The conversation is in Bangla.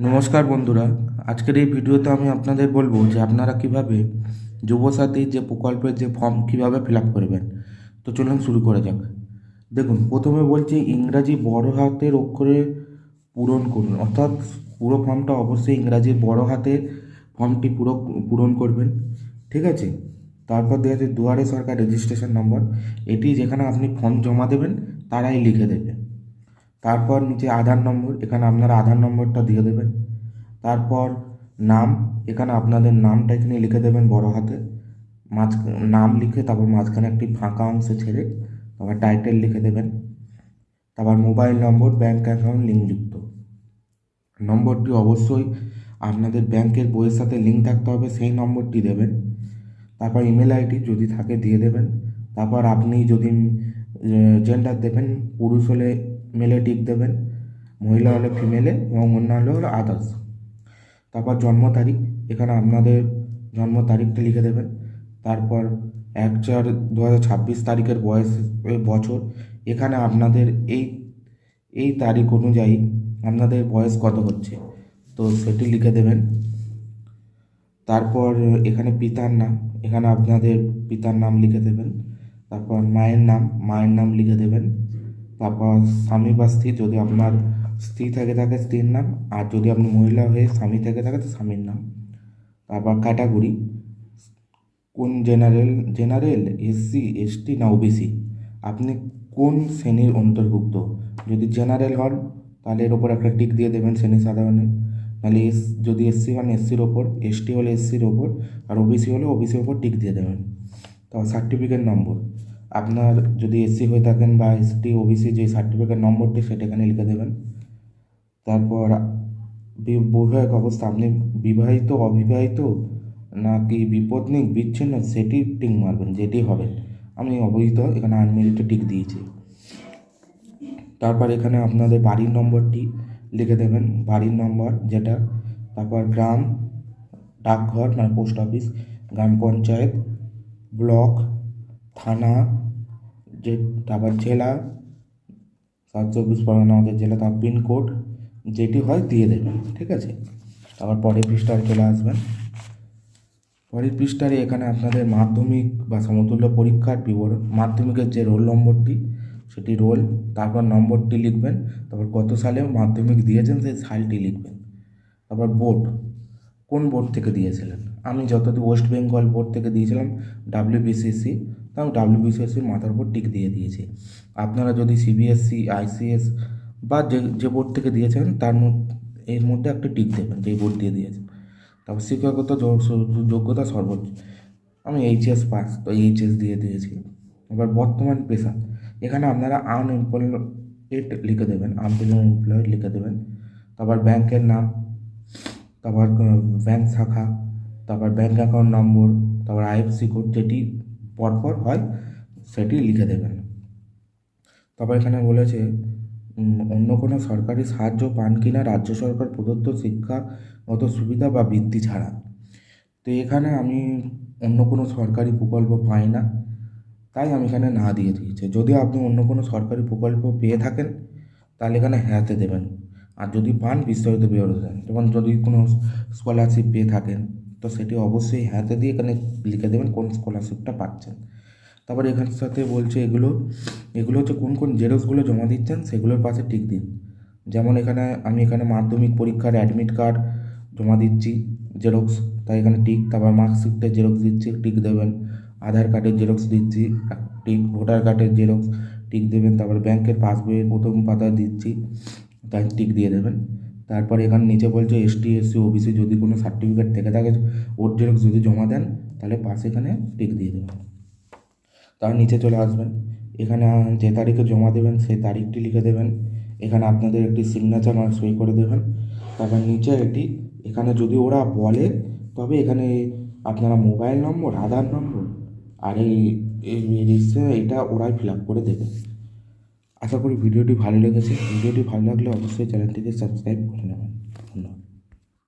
নমস্কার বন্ধুরা। আজকের এই ভিডিওতে আমি আপনাদের বলব যে আপনারা কীভাবে যুবসাথী যে প্রকল্পের যে ফর্ম কীভাবে ফিল করবেন। তো চলুন শুরু করা যাক। দেখুন, প্রথমে বলছি ইংরাজি বড় হাতের অক্ষরে পূরণ করুন। অর্থাৎ পুরো ফর্মটা অবশ্যই ইংরাজির বড় হাতে ফর্মটি পুরো, পূরণ করবেন। ঠিক আছে? তারপর দেওয়া আছে দুয়ারে সরকার রেজিস্ট্রেশন নম্বর এটি যেখানে আপনি ফর্ম জমা দেবেন, তারাই লিখে দেবে। তারপর নিচে আধার নম্বর, এখানে আপনার আধার নম্বরটা দিয়ে দেবেন। তারপর নাম, এখানে আপনাদের নামটা এখানে লিখে দেবেন বড় হাতে। মাঝ, নাম লিখে তারপর মাঝখানে একটি ফাঁকা অংশে ছেড়ে তারপর টাইটেল লিখে দেবেন। তারপর মোবাইল নম্বর ব্যাঙ্ক অ্যাকাউন্ট, লিঙ্কযুক্ত। নম্বরটি অবশ্যই আপনাদের ব্যাংকের বইয়ের সাথে লিঙ্ক থাকতে হবে, সেই নম্বরটি দেবেন। তারপর ইমেল আইডি যদি থাকে দিয়ে দেবেন। তারপর আপনি যদি জেন্ডার দেবেন, পুরুষ হলে মেলে টিক দেবেন, মহিলা হলে ফিমেলে এবং অন্য হলে আদার্স তারপর জন্ম তারিখ, এখানে আপনাদের জন্ম তারিখটা লিখে দেবেন। তারপর এক চার দু তারিখের বয়স বছর, এখানে আপনাদের এই এই তারিখ অনুযায়ী আপনাদের বয়স কত হচ্ছে, তো সেটি লিখে দেবেন। তারপর এখানে পিতার নাম, এখানে আপনাদের পিতার নাম লিখে দেবেন। তারপর মায়ের নাম মায়ের নাম লিখে দেবেন। তারপর স্বামী বা স্ত্রী, যদি আপনার স্ত্রী থেকে থাকে স্ত্রীর নাম, আর যদি আপনি মহিলা হয়ে স্বামী থেকে থাকে, তো স্বামীর নাম। তারপর ক্যাটাগরি কোন জেনারেল জেনারেল এসসি এসটি না ওবিসি আপনি কোন শ্রেণির অন্তর্ভুক্ত? যদি জেনারেল হন, তাহলে এর ওপর একটা টিক দিয়ে দেবেন শ্রেণি সাধারণে। নাহলে এস যদি এসসি হন এসসির ওপর এসটি হলে এসসির ওপর, আর ওবিসি হলে ওবিসির ওপর টিক দিয়ে দেবেন। তারপর সার্টিফিকেট নম্বর আপনার যদি এসসি হয়ে থাকেন বা এসটি ওবিসি যে সার্টিফিকেট নম্বরটি সেটা এখানে লিখে দেবেন। তারপর বৈবাহিক অবস্থা, আপনি বিবাহিত, অবিবাহিত নাকি বিপত্নিক, বিচ্ছিন্ন, সেটি টিক মারবেন, যেটি হবে। আমি অবহিত, এখানে আনমেরিটে টিক দিয়েছি। তারপর এখানে আপনাদের বাড়ির নম্বরটি লিখে দেবেন, বাড়ির নম্বর যেটা। তারপর গ্রাম, ডাকঘর মানে পোস্ট অফিস, গ্রাম পঞ্চায়েত, ব্লক থানা, যে তারপর জেলা, সাত চব্বিশ পরগনা আমাদের জেলা, তার পিনকোড যেটি হয় দিয়ে দেবেন, ঠিক আছে? তারপর পরের পৃষ্ঠায় চলে আসবেন। পরের পৃষ্ঠারে এখানে আপনাদের মাধ্যমিক বা সমতুল্য পরীক্ষার বিবরণ, মাধ্যমিকের যে রোল নম্বরটি, সেটি রোল, তারপর নম্বরটি লিখবেন, তারপর কত সালে মাধ্যমিক দিয়েছেন সেই সালটি লিখবেন। তারপর বোর্ড, কোন বোর্ড থেকে দিয়েছিলেন? আমি যতদূর ওয়েস্ট বেঙ্গল বোর্ড থেকে দিয়েছিলাম ডাব্লিউবিসিএসসি তাও ডাব্লিউবিসিএসসির মাথার উপর টিক দিয়ে দিয়েছি। আপনারা যদি সিবিএসসি আইসিএস বা যে যে বোর্ড থেকে দিয়েছেন, তার মধ্যে এর মধ্যে একটা টিক দেবেন যে বোর্ড দিয়ে দিয়েছেন। তারপর শিক্ষাগত যোগ্যতা সর্বোচ্চ। আমি এইচএস পাস তো এইচএস দিয়ে দিয়েছি। এবার বর্তমান পেশা। এখানে আপনারা আনএমপ্লয়েড লিখে দেবেন আনএমপ্লয়েড লিখে দেবেন। তারপর ব্যাংকের নাম, তারপর ব্যাংক শাখা, তারপর ব্যাংক অ্যাকাউন্ট নম্বর তারপর আইএফসি কোড যেটি পরপর হয়, সেটি লিখে দেবেন। তারপর এখানে বলেছে অন্য কোনো সরকারি সাহায্য পান কিনা রাজ্য সরকার প্রদত্ত শিক্ষাগত সুবিধা বা বৃত্তি ছাড়া? তো এখানে আমি অন্য কোনো সরকারি প্রকল্প পাই না, তাই আমি এখানে না দিয়ে দিয়েছি। যদি আপনি অন্য কোনো সরকারি প্রকল্প পেয়ে থাকেন, তাহলে এখানে হ্যাঁতে দেবেন। আর যদি পান, বিস্তারিত বিবরণ দেন যেমন যদি কোনো স্কলারশিপ পেয়ে থাকেন তো সেটি অবশ্যই হ্যাঁতে দিয়ে এখানে লিখে দেবেন কোন স্কলারশিপটা পাচ্ছেন। তারপর এখানের সাথে বলছে এগুলো এগুলো হচ্ছে কোন কোন জেরক্সগুলো জমা দিচ্ছেন সেগুলোর পাশে টিক দিন। যেমন এখানে আমি এখানে মাধ্যমিক পরীক্ষার অ্যাডমিট কার্ড জমা দিচ্ছি জেরক্স তাই এখানে টিক তারপর মার্কশিটের জেরক্স দিচ্ছি টিক দেবেন। আধার কার্ডের জেরক্স দিচ্ছি টিক ভোটার কার্ডের জেরক্স টিক দেবেন। তারপর ব্যাংকের পাসবইয়ের প্রথম পাতা দিচ্ছি, তাই টিক দিয়ে দেবেন। তারপর এখানে নিচে বলছে এসটি এসসি ওবিসি যদি কোনো সার্টিফিকেট থেকে থাকে, ওর জেরক্স যদি জমা দেন, তাহলে পাশে এখানে টিক দিয়ে দেবেন। তার নিচে চলে আসবেন। এখানে যে তারিখে জমা দেবেন, সেই তারিখটি লিখে দেবেন। এখানে আপনাদের একটি সিগনেচার মানে সই করে দেবেন। তারপর নিচে এটি এখানে যদি ওরা বলে, তবে এখানে আপনারা মোবাইল নম্বর আধার নম্বর আর এই এটা ওরাই ফিল আপ করে দেবে। আশা করি ভিডিওটি ভালো লেগেছে। ভিডিওটি ভালো লাগলে অবশ্যই চ্যানেলটিকে সাবস্ক্রাইব করে নেবেন। ধন্যবাদ।